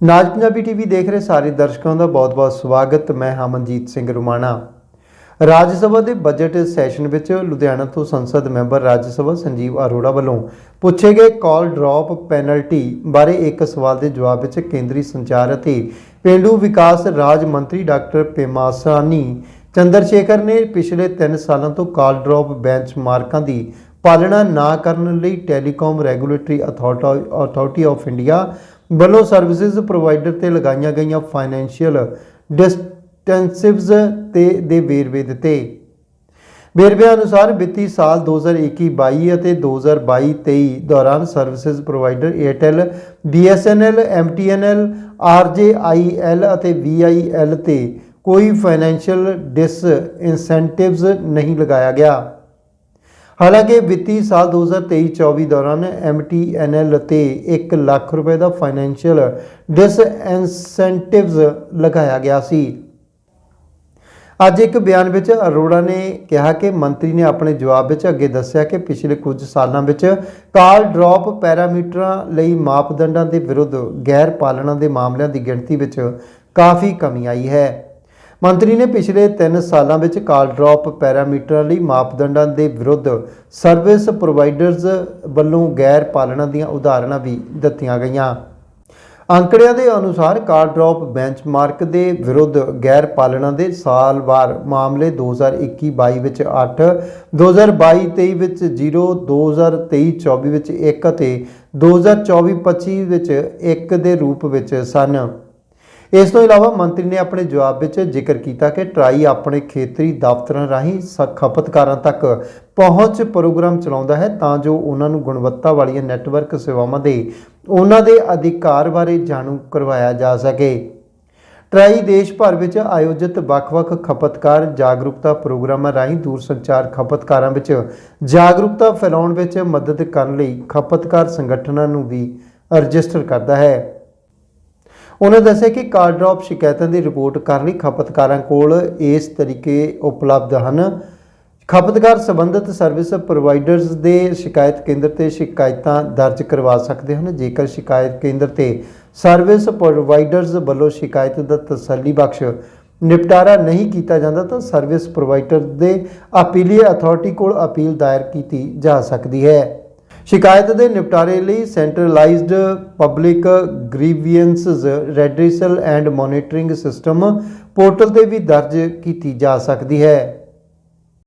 ਨਾਜ Punjabi TV ਦੇਖ ਰਹੇ ਸਾਰੇ ਦਰਸ਼ਕਾਂ ਦਾ ਬਹੁਤ-ਬਹੁਤ ਸਵਾਗਤ। ਮੈਂ ਹਮਨਜੀਤ ਸਿੰਘ ਰੁਮਾਣਾ। ਰਾਜ ਸਭਾ ਦੇ ਬਜਟ ਸੈਸ਼ਨ ਵਿੱਚ ਲੁਧਿਆਣਾ ਤੋਂ ਸੰਸਦ ਮੈਂਬਰ ਰਾਜ ਸਭਾ ਸੰਜੀਵ ਅਰੋੜਾ ਵੱਲੋਂ ਪੁੱਛੇ ਗਏ ਕਾਲ ਡ੍ਰੌਪ ਪੈਨਲਟੀ ਬਾਰੇ ਇੱਕ ਸਵਾਲ ਦੇ ਜਵਾਬ ਵਿੱਚ ਕੇਂਦਰੀ ਸੰਚਾਰ ਅਤੇ ਪੇਂਡੂ ਵਿਕਾਸ ਰਾਜ ਮੰਤਰੀ ਡਾਕਟਰ ਪੇਮਾਸਾਨੀ ਚੰਦਰਸ਼ੇਖਰ ਨੇ ਪਿਛਲੇ 3 ਸਾਲਾਂ ਤੋਂ ਕਾਲ ਡ੍ਰੌਪ ਬੈਂਚਮਾਰਕਾਂ ਦੀ ਪਾਲਣਾ ਨਾ ਕਰਨ ਲਈ telecom regulatory authority of India ਵੱਲੋਂ ਸਰਵਿਸਿਜ਼ ਪ੍ਰੋਵਾਈਡਰ ਤੇ ਲਗਾਈਆਂ ਗਈਆਂ ਫਾਈਨੈਂਸ਼ੀਅਲ ਡਿਸਟੈਂਸਿਵਸ ਤੇ ਦੇ ਵੇਰਵੇ ਦਿੱਤੇ। ਵੇਰਵਿਆਂ ਅਨੁਸਾਰ ਵਿੱਤੀ ਸਾਲ 2021-22 ਅਤੇ 2022-23 ਦੌਰਾਨ services provider Airtel, BSNL, MTNL, RJIL ਅਤੇ VIL ਤੇ ਕੋਈ ਫਾਈਨੈਂਸ਼ੀਅਲ ਡਿਸ ਇਨਸੈਂਟਿਵਸ ਨਹੀਂ ਲਗਾਇਆ ਗਿਆ। ਹਾਲਾਂਕਿ ਵਿੱਤੀ ਸਾਲ 2023-24 ਦੌਰਾਨ MTNL ਤੇ 1 ਲੱਖ ਰੁਪਏ ਦਾ ਫਾਈਨੈਂਸ਼ੀਅਲ ਡਿਸਇਨਸੈਂਟਿਵਸ ਲਗਾਇਆ ਗਿਆ ਸੀ। ਅੱਜ ਇੱਕ ਬਿਆਨ ਵਿੱਚ ਅਰੋੜਾ ਨੇ ਕਿਹਾ ਕਿ ਮੰਤਰੀ ਨੇ ਆਪਣੇ ਜਵਾਬ ਵਿੱਚ ਅੱਗੇ ਦੱਸਿਆ ਕਿ ਪਿਛਲੇ ਕੁਝ ਸਾਲਾਂ ਵਿੱਚ ਕਾਲ ਡ੍ਰੌਪ ਪੈਰਾਮੀਟਰਾਂ ਲਈ ਮਾਪਦੰਡਾਂ ਦੇ ਵਿਰੁੱਧ ਗੈਰ ਪਾਲਣਾ ਦੇ ਮਾਮਲਿਆਂ ਦੀ ਗਿਣਤੀ ਵਿੱਚ ਕਾਫੀ ਕਮੀ ਆਈ ਹੈ। ਮੰਤਰੀ ਨੇ ਪਿਛਲੇ 3 ਸਾਲਾਂ ਵਿੱਚ ਕਾਲ ਡ੍ਰੌਪ ਪੈਰਾਮੀਟਰਾਂ ਲਈ ਮਾਪਦੰਡਾਂ ਦੇ ਵਿਰੁੱਧ ਸਰਵਿਸ ਪ੍ਰੋਵਾਈਡਰਜ਼ ਵੱਲੋਂ ਗੈਰ ਪਾਲਣਾ ਦੀਆਂ ਉਦਾਹਰਨਾਂ ਵੀ ਦਿੱਤੀਆਂ ਗਈਆਂ। ਅੰਕੜਿਆਂ ਦੇ ਅਨੁਸਾਰ ਕਾਲ ਡ੍ਰੌਪ ਬੈਂਚਮਾਰਕ ਦੇ ਵਿਰੁੱਧ ਗੈਰ ਪਾਲਣਾ ਦੇ ਸਾਲਵਾਰ ਮਾਮਲੇ 2021-22 ਵਿੱਚ 8 2022-23 ਵਿੱਚ 0 2023-24 ਵਿੱਚ 1 ਅਤੇ 2024-25 ਵਿੱਚ 1 ਦੇ ਰੂਪ ਵਿੱਚ ਸਨ। ਇਸ ਤੋਂ ਇਲਾਵਾ ਮੰਤਰੀ ਨੇ ਆਪਣੇ ਜਵਾਬ ਵਿੱਚ ਜ਼ਿਕਰ ਕੀਤਾ ਕਿ ਟਰਾਈ ਆਪਣੇ ਖੇਤਰੀ ਦਫ਼ਤਰਾਂ ਰਾਹੀਂ ਸ- ਖਪਤਕਾਰਾਂ ਤੱਕ ਪਹੁੰਚ ਪ੍ਰੋਗਰਾਮ ਚਲਾਉਂਦਾ ਹੈ ਤਾਂ ਜੋ ਉਹਨਾਂ ਨੂੰ ਗੁਣਵੱਤਾ ਵਾਲੀਆਂ ਨੈੱਟਵਰਕ ਸੇਵਾਵਾਂ ਦੇ ਉਹਨਾਂ ਦੇ ਅਧਿਕਾਰ ਬਾਰੇ ਜਾਣੂ ਕਰਵਾਇਆ ਜਾ ਸਕੇ। ਟਰਾਈ ਦੇਸ਼ ਭਰ ਵਿੱਚ ਆਯੋਜਿਤ ਵੱਖ-ਵੱਖ ਖਪਤਕਾਰ ਜਾਗਰੂਕਤਾ ਪ੍ਰੋਗਰਾਮਾਂ ਰਾਹੀਂ ਦੂਰਸੰਚਾਰ ਖਪਤਕਾਰਾਂ ਵਿੱਚ ਜਾਗਰੂਕਤਾ ਫੈਲਾਉਣ ਵਿੱਚ ਮਦਦ ਕਰਨ ਲਈ ਖਪਤਕਾਰ ਸੰਗਠਨਾਂ ਨੂੰ ਵੀ ਰਜਿਸਟਰ ਕਰਦਾ ਹੈ। ਉਹਨਾਂ ਦੱਸਿਆ ਕਿ ਕਾਰਡ ਡ੍ਰੌਪ ਸ਼ਿਕਾਇਤਾਂ ਦੀ ਰਿਪੋਰਟ ਕਰਨ ਲਈ ਖਪਤਕਾਰਾਂ ਕੋਲ ਇਸ ਤਰੀਕੇ ਉਪਲਬਧ ਹਨ। ਖਪਤਕਾਰ ਸੰਬੰਧਿਤ ਸਰਵਿਸ ਪ੍ਰੋਵਾਈਡਰਜ਼ ਦੇ ਸ਼ਿਕਾਇਤ ਕੇਂਦਰ ਤੇ ਸ਼ਿਕਾਇਤਾਂ ਦਰਜ ਕਰਵਾ ਸਕਦੇ ਹਨ। ਜੇਕਰ ਸ਼ਿਕਾਇਤ ਕੇਂਦਰ ਤੇ ਸਰਵਿਸ ਪ੍ਰੋਵਾਈਡਰਜ਼ ਵੱਲੋਂ ਸ਼ਿਕਾਇਤ ਦਾ ਤਸੱਲੀਬਖਸ਼ ਨਿਪਟਾਰਾ ਨਹੀਂ ਕੀਤਾ ਜਾਂਦਾ, ਤਾਂ ਸਰਵਿਸ ਪ੍ਰੋਵਾਈਡਰ ਦੇ ਅਪੀਲੀਏ ਅਥਾਰਟੀ ਕੋਲ ਅਪੀਲ ਦਾਇਰ ਕੀਤੀ ਜਾ ਸਕਦੀ ਹੈ। ਸ਼ਿਕਾਇਤ ਦੇ ਨਿਪਟਾਰੇ ਲਈ centralised public grievances redressal and monitoring system portal ਤੇ ਵੀ ਦਰਜ ਕੀਤੀ ਜਾ ਸਕਦੀ ਹੈ।